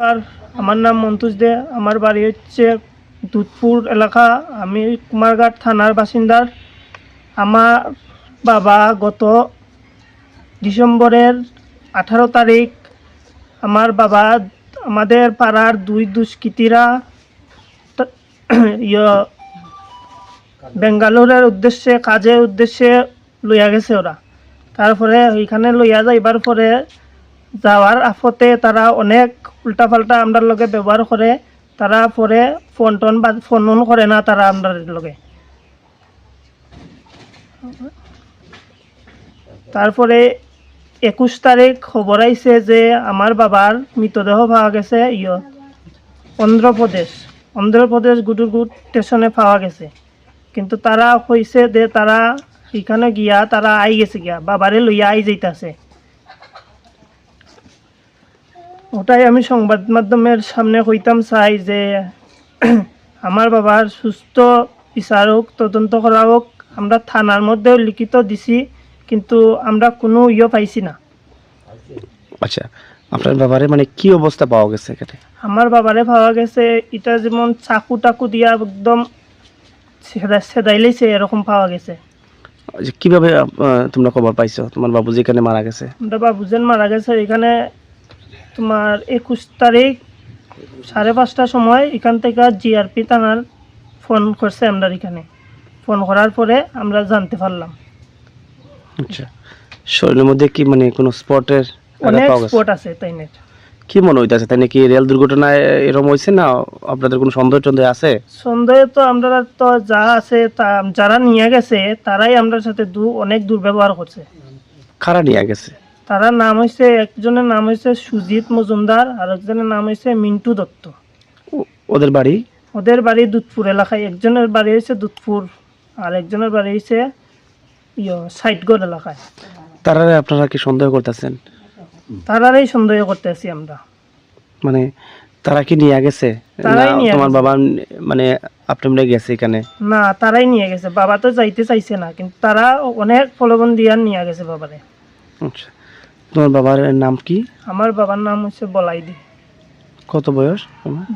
আর আমার নাম মন্তুজ দে, আমার বাড়ি হচ্ছে দুধপুর এলাকা। আমি কুমারঘাট থানার বাসিন্দার। আমার বাবা গত ডিসেম্বরের আঠারো তারিখ আমার বাবা আমাদের পাড়ার দুই দুষ্কৃতীরা বেঙ্গালোরের উদ্দেশ্যে, কাজের উদ্দেশ্যে লইয়া গেছে ওরা। তারপরে ওইখানে লইয়া যাইবার পরে যাওয়ার আফতে তারা অনেক উল্টাপাল্টা আমরার লগে ব্যবহার করে তারা পরে ফোন টোন বা ফোন করে না তারা আমরার লগে। তারপরে একুশ তারিখ খবর আইছে যে আমার বাবার মৃতদেহ পাওয়া গেছে, ইয় অন্ধ্রপ্রদেশ অন্ধ্রপ্রদেশ গুডুরগুড স্টেশনে পাওয়া গেছে। কিন্তু তারা কইছে যে তারা এখানে গিয়া তারা আই গেছে গিয়া বাবারে লইয়া আই যাইতাছে। ওটাই আমি সংবাদ মাধ্যমের সামনে কইতাম চাই যে আমার বাবার সুস্থ বিচারক তদন্ত করা হোক আমরা থানার মধ্যেও লিখিত দিছি কিন্তু আমরা কোনো ইয়ে পাইছি না। আচ্ছা আপনার বাবারে মানে কি অবস্থা পাওয়া গেছে এখানে? আমার বাবারে পাওয়া গেছে এটা যেমন চাকু টাকু দিয়া একদম সেদা- সেদাইলেছে এরকম পাওয়া গেছে। যে কীভাবে তোমরা খবর পাইছো? তোমার বাবু যেখানে মারা গেছে? আমরা বাবুজেন মারা গেছে এখানে তোমার একুশ তারিখ সাড়ে পাঁচটার সময় এখান থেকে জিআরপি থানার ফোন করছে আমরা এখানে। ফোন করার পরে আমরা জানতে পারলাম। আচ্ছা। শরীরের মধ্যে কি মানে কোনো স্পটের অনেক স্পট আছে তাই নেট কি মনে হইতাছে? তাই নাকি রেল দুর্ঘটনায় এরকম হয়েছে না আপনাদের কোনো সন্দেহ টন্দেহ আছে? সন্দেহ তো আমরা তো যা আছে তা যারা নিয়ে গেছে তারাই আমরা সাথে দু অনেক দুর্ব্যবহার করছে। খারা নিয়ে গেছে? তারা নাম হয়েছে একজনের নাম হয়েছে সুজিত মজুমদার আর একজনের নাম হয়েছে মিন্টু দত্ত। ওদের বাড়ি? ওদের বাড়ি দুধপুর এলাকায়। একজনের বাড়ি হয়েছে দুধপুর আর একজনের বাড়ি হয়েছে ইয়ে সাইটগড় এলাকায়। তারা আপনারা কি সন্দেহ করতেছেন? তারারই সন্দেহ করতেছি আমরা। মানে তারা কি নিয়ে গেছে? তারাই নিয়ে তোমার বাবা মানে আপনি মনে গেছে এখানে? না তারাই নিয়ে গেছে। বাবা তো যাইতে চাইছে না কিন্তু তারা অনেক প্রলোভন দিয়া নিয়ে গেছে বাবারে। আচ্ছা। তোমার বাবার নাম কি? আমার বাবার নাম হচ্ছে বলাইদি। কত বয়স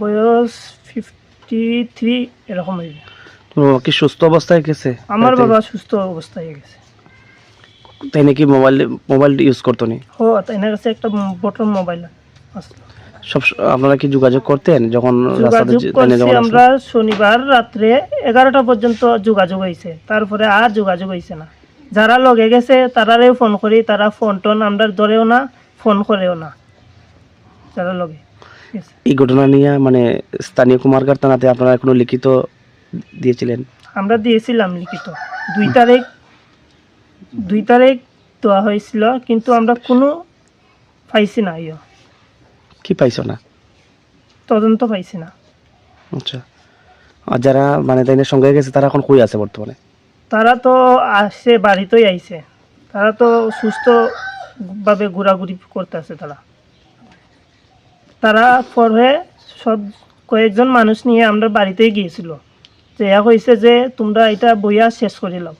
বয়স ফিফটি থ্রি এরকম তোমার বাবা কি সুস্থ অবস্থায় গেছে? আমার বাবা সুস্থ অবস্থায় গেছে। তাই নাকি মোবাইল মোবাইল ইউজ করতো নি? ও তাই না কাছে একটা বটন মোবাইল সব আপনারা কি যোগাযোগ করতেন যখন? আমরা শনিবার রাত্রে এগারোটা পর্যন্ত যোগাযোগ হয়েছে তারপরে আর যোগাযোগ হয়েছে না। যারা লগে গেছে তারারেও ফোন করি তারা ফোন টোন আমরা ধরেও না ফোন করেও না। যারা লগে এই ঘটনা নিয়ে মানে স্থানীয় কুমারঘাট থানাতে আপনারা কোনো লিখিত দিয়েছিলেন? আমরা দিয়েছিলাম লিখিত। দুই তারিখ দুই তারিখ দেওয়া হয়েছিল কিন্তু আমরা কোনো পাইছি না ইয়ে। কি পাইছো না? তদন্ত পাইছি না। আচ্ছা। আর যারা মানে তাইনের সঙ্গে গেছে তারা এখন কই আছে বর্তমানে? তারা তো আসছে বাড়িতেই আইছে। তারা তো সুস্থভাবে ঘোরাঘুরি করতেছে তারা। তারা পরে সব কয়েকজন মানুষ নিয়ে আমরা বাড়িতেই গিয়েছিল। যে কইছে যে তোমরা এটা বইয়া শেষ করে লাও।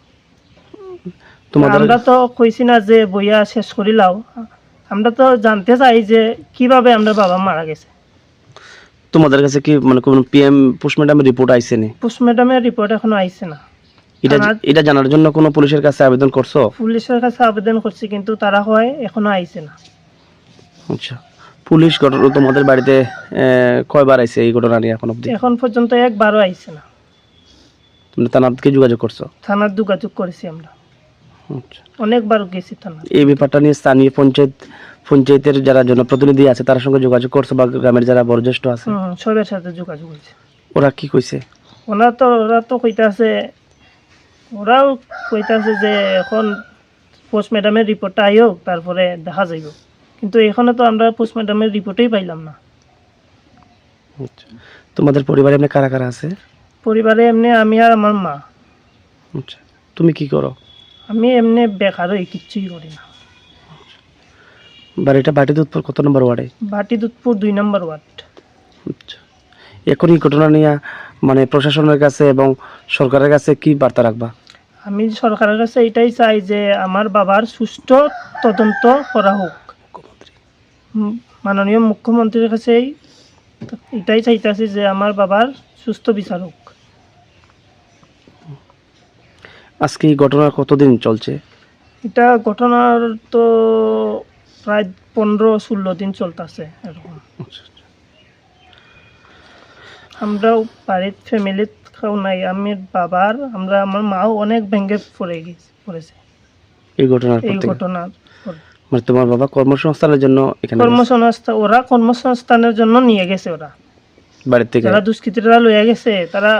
আমরা তো কইছি না যে বইয়া শেষ করে লাও। আমরা তো জানতে চাই যে কীভাবে আমরা বাবা মারা গেছে। তোমাদের কাছে কি মানে কোন পিএম পোস্টমর্টমের রিপোর্ট আইছে নি? পোস্টমর্টমের রিপোর্ট এখনও আইছে না। এটা এটা জানার জন্য কোনো পুলিশের কাছে আবেদন করছ? পুলিশের কাছে আবেদন করছি কিন্তু তারা হয় এখনও আইছে না। আচ্ছা। পুলিশ ঘটনা তোমাদের বাড়িতে কয়বার আইছে এই ঘটনা নিয়ে এখন অবধি? এখন পর্যন্ত একবারও আইছে না। তুমি থানাকে যোগাযোগ করছ? থানার যোগাযোগ করেছি আমরা। আচ্ছা। অনেকবার গেছি থানা এই ব্যাপারটা নিয়ে স্থানীয় পঞ্চায়েত পঞ্চায়েতের যারা জনপ্রতিনিধি আছে তার সঙ্গে যোগাযোগ করছ বা গ্রামের যারা বয়োজ্যেষ্ঠ আছে? সবের সাথে যোগাযোগ হয়েছে। ওরা কি কইছে? ওরা তো ওরা তো কইতাছে ওরাও কইতাছে যে এখন পোস্ট ম্যাডামের রিপোর্টটা আইও তারপরে দেখা যাইব। কিন্তু এখানে তো আমরা পোস্ট ম্যাডামের রিপোর্টই পাইলাম না। আচ্ছা। তোমাদের পরিবারে এমনি কারা কারা আছে? পরিবারে এমনি আমি আর আমার মা। আচ্ছা। তুমি কি করো? আমি এমনি বেকার হই কিচ্ছুই করি না। বাড়িটা বাটি দুধপুর কত নম্বর ওয়ার্ডে? বাটি দুধপুর দুই নম্বর ওয়ার্ড। আচ্ছা। এখন এই ঘটনা নিয়ে মানে প্রশাসনের কাছে এবং সরকারের কাছে কি বার্তা রাখবা? আমি সরকারের কাছে এটাই চাই যে আমার বাবার সুষ্ঠু তদন্ত করা হোক। মাননীয় মুখ্যমন্ত্রীর কাছেই এটাই চাইতেছি যে আমার বাবার সুস্থ বিচারক আজকে এই ঘটনা কতদিন চলছে? এটা ঘটনার তো প্রায় পনেরো ষোলো দিন চলতেছে এরকম আচ্ছা, আচ্ছা। আমরাও বাড়ির ফ্যামিলিত খাও নাই আমি বাবার আমরা আমার মাও অনেক ভেঙে পড়ে গেছে পড়েছে। এই ঘটনার এই ঘটনার মানে তোমার বাবা কর্মসংস্থানের জন্য এখানে কর্মসংস্থান ওরা কর্মসংস্থানের জন্য নিয়ে গেছে ওরা। বাড়ির থেকে? যারা দুষ্কৃতীরা লইয়া গেছে তারা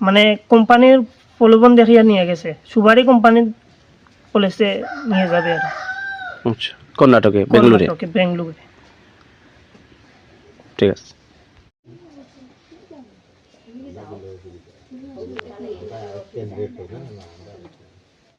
মানে কোম্পানির প্রলোভন দেখিয়া নিয়ে গেছে। সুবারি কোম্পানি বলেছে নিয়ে যাবে এরা আচ্ছা কর্ণাটকে বেঙ্গালুরে? কর্ণাটকে বেঙ্গলুরে। ঠিক আছে। yang 样了